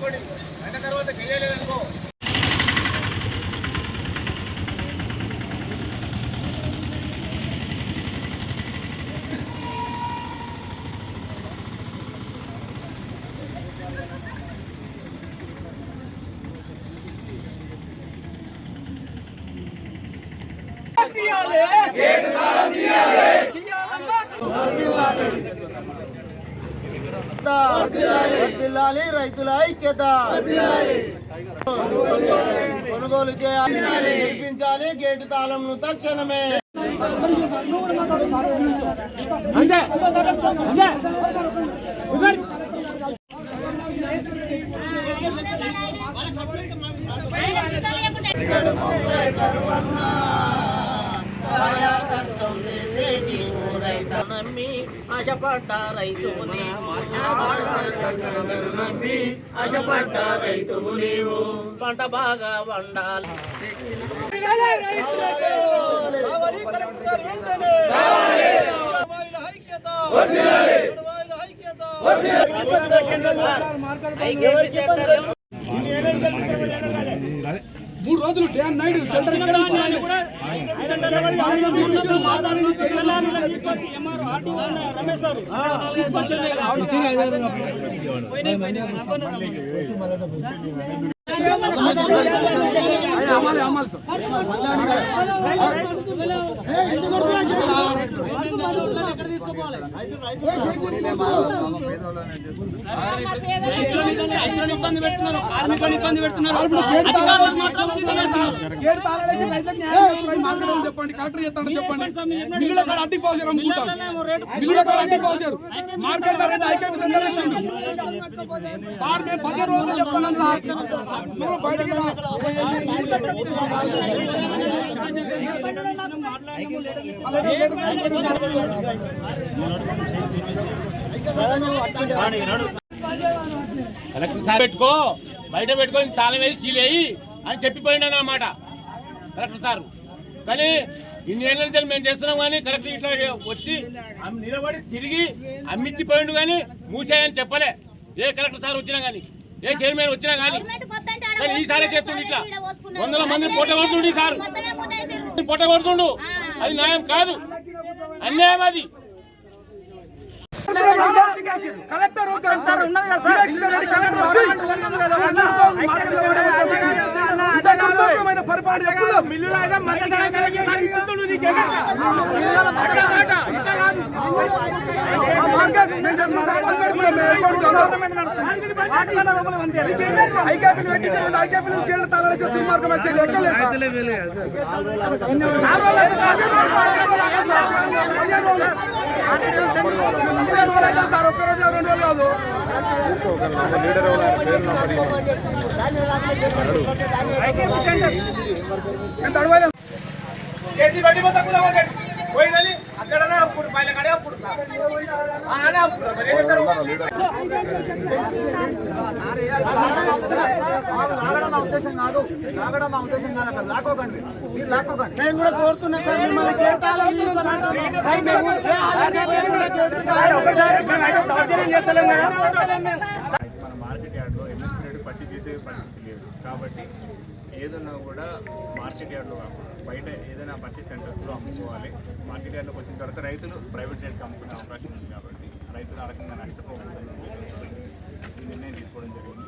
అనుకోండి గంట తర్వాత ఐక్యత వర్దిల్లాలి రైతుల ఐక్యత. కొనుగోలు చేయాలి నిర్పించాలి గేటు తాళంను తక్షణమే. అంటే ఆశపడ్డ రైతువు నీవు నమ్మి ఆశపడ్డ రైతువు నీవు పంట బాగా వండాలి ఐక్యత రైతుల ఐక్యత ఐకేపీ సెంటర్ మూడు రోజులు డే అండ్ నైట్ సెంటర్ ఇక్కడ పెడుతున్నారు ఆయన మీటింగ్లో సార్ తాళాలేసి రైతులకు న్యాయం మాట్లాడమని చెప్పండి కలెక్టర్ చెప్తాడు చెప్పండి మిల్లుల కాడ అడ్డి పోసారు అమ్ముకుంటారు మిల్లుల కాడ అడ్డి పోసారు మార్కెట్లో ఐకేపీ సెంటర్ ఇచ్చిండు సార్ మేము పది రోజులు చెప్పాను సార్ నువ్వు కలెక్టర్ సార్ పెట్టుకో బయట పెట్టుకొని తాళం వేసి సీలేయి అని చెప్పిపోయిండు అన్నమాట కలెక్టర్ సార్ కానీ ఇన్ని ఏళ్ళ నుంచి మేము చేస్తున్నాం కానీ కలెక్టర్ ఇట్లా వచ్చి నిలబడి తిరిగి అమ్మిచ్చిపోయిండు కానీ మూసేయని చెప్పలే. ఏ కలెక్టర్ సార్ వచ్చినా కానీ. ఏ చైర్మన్ వచ్చినా కానీ కానీ ఈసారి చేస్తుండు ఇట్లా వందల మంది పొట్ట కొడుతుండు సార్ పొట్ట కొడుతుండు అది న్యాయం కాదు అన్యాయం అది కలెక్టర్ పరిపాలన ఎప్పుడు ఐకేపీ పెట్టించారు ఐకేపీ గేళ్ళ తాళాలు చేసి దుర్మార్గం వచ్చేది సార్ ఒక్క రోజు రెండు రోజులు కాదు కేసీ బట్టి మొత్తం కూడా పోయిందని అక్కడ అప్పుడు పైన కడే అప్పుడు ఆనే అప్పుడు మరి ఏం చేస్తారు? లాగడం మా ఉద్దేశం కాదు లాగడం మా ఉద్దేశం కాదు అక్కడ లాక్కోకండి మీరు లాక్కోకండి మేము కూడా కోరుతున్నాం సార్ మిమ్మల్ని కేటాలు మన మార్కెట్ యార్డ్లో ఎంఎస్పీ రేటు పట్టి చేసే పరిస్థితి లేదు. కాబట్టి ఏదన్నా కూడా మార్కెట్ యార్డ్లో కాకుండా బయట ఏదైనా పట్టి సెంటర్స్లో అమ్ముకోవాలి. మార్కెట్ యార్డ్లోకి వచ్చిన తర్వాత రైతులు ప్రైవేట్ రేట్కి అమ్ముకునే అవకాశం ఉంది కాబట్టి రైతులు ఆ రకంగా ఈ నిర్ణయం తీసుకోవడం జరిగింది.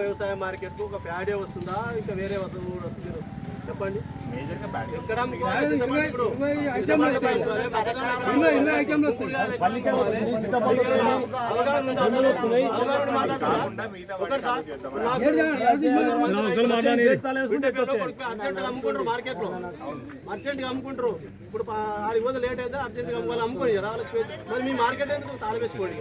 వ్యవసాయ మార్కెట్ ఒక ప్యాడే వస్తుందా? ఇంకా వేరే వస్తువు కూడా వస్తుంది చెప్పండి అమ్ముకుంటారు మార్కెట్లో అర్జెంట్ అమ్ముకుంటారు ఇప్పుడు ఆరు రోజులు లేట్ అయితే అర్జెంట్ అమ్ముకోవాలి అమ్ముకోండి రావాలి మరి మీ మార్కెట్ ఎందుకు తాళం వేసుకోండి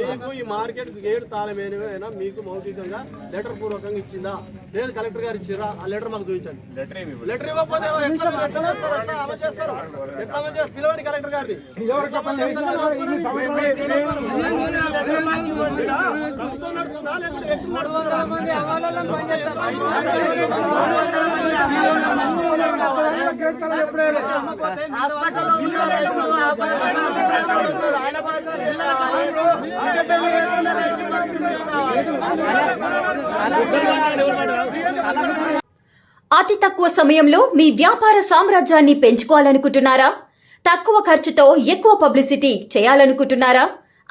మీకు ఈ మార్కెట్ గేట్ తాళం ఏమైనా మీకు మౌఖికంగా లెటర్ పూర్వకంగా ఇచ్చిందా లేదు కలెక్టర్ గారు ఇచ్చిరా ఆ లెటర్ మాకు చూపించండి లెటర్ ఇవ్వకపోతే? పిలవండి కలెక్టర్ గారిని ప్రభుత్వం నడుస్తుందా? అతి తక్కువ సమయంలో మీ వ్యాపార సామ్రాజ్యాన్ని పెంచుకోవాలనుకుంటున్నారా? తక్కువ ఖర్చుతో ఎక్కువ పబ్లిసిటీ చేయాలనుకుంటున్నారా?